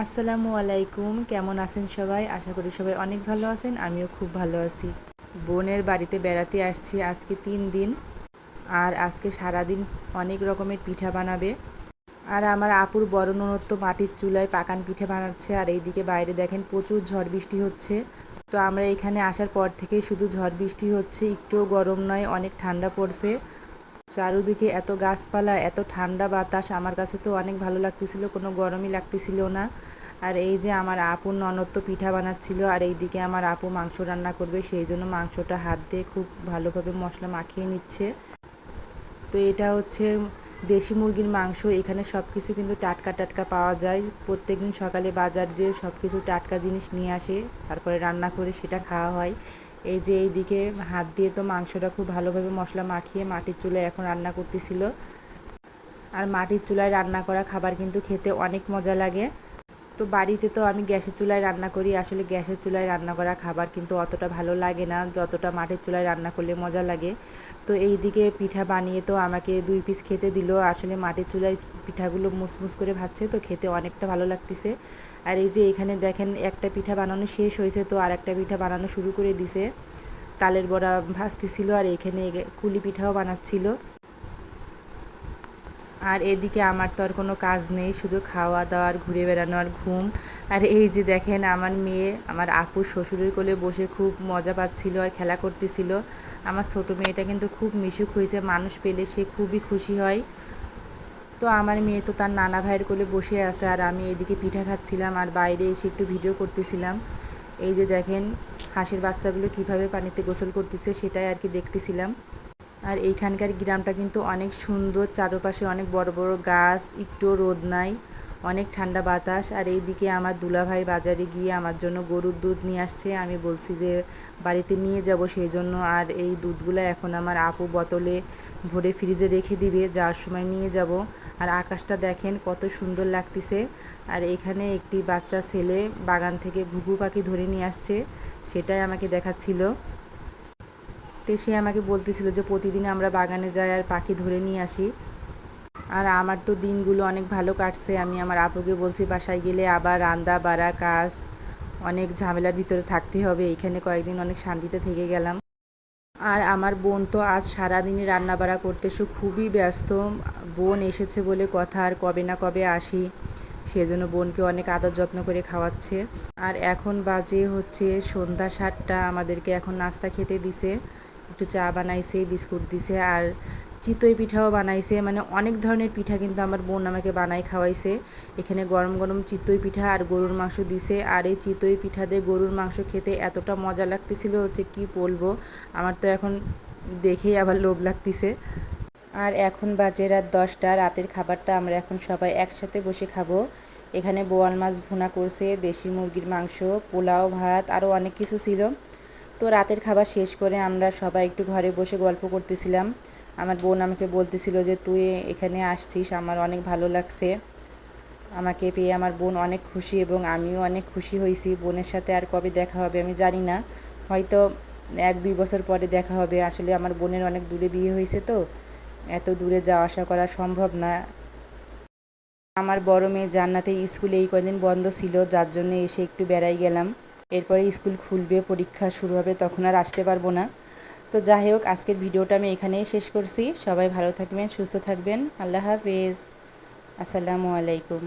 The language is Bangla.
আসসালামু আলাইকুম, কেমন আছেন সবাই? আশা করি সবাই অনেক ভালো আছেন, আমিও খুব ভালো আছি। বোনের বাড়িতে বেড়াতে আসছি আজকে তিন দিন, আর আজকে সারাদিন অনেক রকমের পিঠা বানাবে। আর আমার আপুর বড় ননদ মাটির চুলায় পাকান পিঠে বানাচ্ছে, আর এইদিকে বাইরে দেখেন প্রচুর ঝড় বৃষ্টি হচ্ছে। তো আমরা এখানে আসার পর থেকেই শুধু ঝড় বৃষ্টি হচ্ছে, একটুও গরম নয়, অনেক ঠান্ডা পড়ছে। চারুদিকে এত গাছপালা, এত ঠান্ডা বাতাস, আমার কাছে তো অনেক ভালো লাগতেছিল, কোনো গরমই লাগতেছিল না। আর এই যে আমার আপু ননদ তো পিঠা বানাচ্ছিল, আর এইদিকে আমার আপু মাংস রান্না করবে, সেই জন্য মাংসটা হাত দিয়ে খুব ভালোভাবে মশলা মাখিয়ে নিচ্ছে। তো এটা হচ্ছে দেশি মুরগির মাংস, এখানে সব কিছু কিন্তু টাটকা টাটকা পাওয়া যায়। প্রত্যেক দিন সকালে বাজার দিয়ে সব কিছু টাটকা জিনিস নিয়ে আসে, তারপরে রান্না করে সেটা খাওয়া হয়। এই যে এইদিকে হাত দিয়ে তো মাংসটা খুব ভালোভাবে মশলা মাখিয়ে মাটির চুলায় এখন রান্না করতেছিল। আর মাটির চুলায় রান্না করা খাবার কিন্তু খেতে অনেক মজা লাগে। তো বাড়িতে তো আমি গ্যাসের চুলায় রান্না করি। আসলে গ্যাসের চুলায় রান্না করা খাবার কিন্তু অতটা ভালো লাগে না। যতটা মাটির চুলায় রান্না করলে মজা লাগে। তো এই দিকে পিঠা বানিয়ে তো আমাকে দুই পিস খেতে দিল। আসলে মাটির চুলায় পিঠাগুলো মুসমুস করে ভাজছে তো খেতে অনেকটা ভালো লাগতেছে। আর এই যে এখানে দেখেন একটা পিঠা বানানো শেষ হয়েছে তো আর একটা পিঠা বানানো শুরু করে দিছে। তালের বড়া ভাজতেছিল আর এখানে কুলি পিঠাও বানাচ্ছিল। আর এদিকে আমার তো আর কোনো কাজ নেই, শুধু খাওয়া দাওয়ার, ঘুরে বেড়ানো আর ঘুম। আর এই যে দেখেন, আমার মেয়ে, আমার আপুর শ্বশুরের কোলে বসে খুব মজা পাচ্ছিল আর খেলা করতেছিল। আমার ছোটো মেয়েটা কিন্তু খুব মিশুক হয়েছে, মানুষ পেলে সে খুবই খুশি হয়। তো আমার মেয়ে তো তার নানা ভাইয়ের কোলে বসে আছে আর আমি এদিকে পিঠা খাচ্ছিলাম আর বাইরে এসে একটু ভিডিও করতেছিলাম। এই যে দেখেন, হাঁসের বাচ্চাগুলো কীভাবে পানিতে গোসল করতেছে সেটাই আর কি দেখতেছিলাম। আর এইখানকার গ্রামটা কিন্তু অনেক সুন্দর, চারপাশে অনেক বড় বড় গাছ একটু রোদ নাই, অনেক ঠান্ডা বাতাস। আর এইদিকে আমার দুলাভাই বাজারে গিয়ে আমার জন্য গরুর দুধ নিয়ে আসছে। আমি বলছি যে বাড়িতে নিয়ে যাব সেই জন্য আর এই দুধগুলো এখন আমার আপু বোতলে ভরে ফ্রিজে রেখে দিবে, যাওয়ার সময় নিয়ে যাব। আর আকাশটা দেখেন কত সুন্দর লাগতেছে। আর এখানে একটি বাচ্চা ছেলে বাগান থেকে ঘুঘু পাখি ধরে নিয়ে আসছে, সেটাই আমাকে দেখাচ্ছিল। তো সে আমাকে বলতেছিল যে প্রতিদিন আমরা বাগানে যাই আর পাখি ধরে নিয়ে আসি। আর আমার তো দিনগুলো অনেক ভালো কাটছে। আমি আমার আপুকে বলছি, বাসায় গেলে আবার রান্দা বাড়া, কাজ, অনেক ঝামেলার ভিতরে থাকতে হবে। এইখানে কয়েকদিন অনেক শান্তিতে থেকে গেলাম। আর আমার বোন তো আজ সারাদিনই রান্না বাড়া করতে, সে খুবই ব্যস্ত। বোন এসেছে বলে কথা, আর কবে না কবে আসি সেজন্য বোনকে অনেক আদর যত্ন করে খাওয়াচ্ছে। আর এখন বাজে হচ্ছে সন্ধ্যা সাতটা, আমাদেরকে এখন নাস্তা খেতে দিছে। একটু চা বানাইছে, বিস্কুট দিছে আর চিতই পিঠাও বানাইছে। মানে অনেক ধরনের পিঠা কিন্তু আমার বোন আমাকে বানাই খাওয়াইছে। এখানে গরম গরম চিতই পিঠা আর গরুর মাংস দিছে। আর এই চিতই পিঠা দিয়ে গরুর মাংস খেতে এতটা মজা লাগতেছিল হচ্ছে কি বলব, আমার তো এখন দেখেই আবার লোভ লাগতেছে। আর এখন বাজে রাত দশটা, রাতের খাবারটা আমরা এখন সবাই একসাথে বসে খাব। এখানে বোয়াল মাছ ভুনা করছে, দেশি মুরগির মাংস, পোলাও, ভাত আরও অনেক কিছু ছিল। তো রাতের খাবার শেষ করে আমরা সবাই একটু ঘরে বসে গল্প করতেছিলাম। আমার বোন আমাকে বলতেছিল যে, তুই এখানে আসছিস, আমার অনেক ভালো লাগছে। আমাকে পেয়ে আমার বোন অনেক খুশি এবং আমিও অনেক খুশি হয়েছি। বোনের সাথে আর কবে দেখা হবে আমি জানি না। হয়তো এক, দুই বছর পরে দেখা হবে। আসলে আমার বোনের অনেক দূরে বিয়ে হয়েছে তো। এত দূরে যাওয়া আসা করা সম্ভব না। আমার বড় মেয়ে জান্নাতে স্কুলে এই কদিন বন্ধ ছিল, যার জন্য এসে একটু বেড়াই গেলাম। এরপরে স্কুল খুলবে, পরীক্ষা শুরু হবে, তখন আর আসতে পারব না। তো যাই হোক, আজকের ভিডিওটা আমি এখানেই শেষ করছি। সবাই ভালো থাকবেন, সুস্থ থাকবেন। আল্লাহ হাফেজ। আসসালামু আলাইকুম।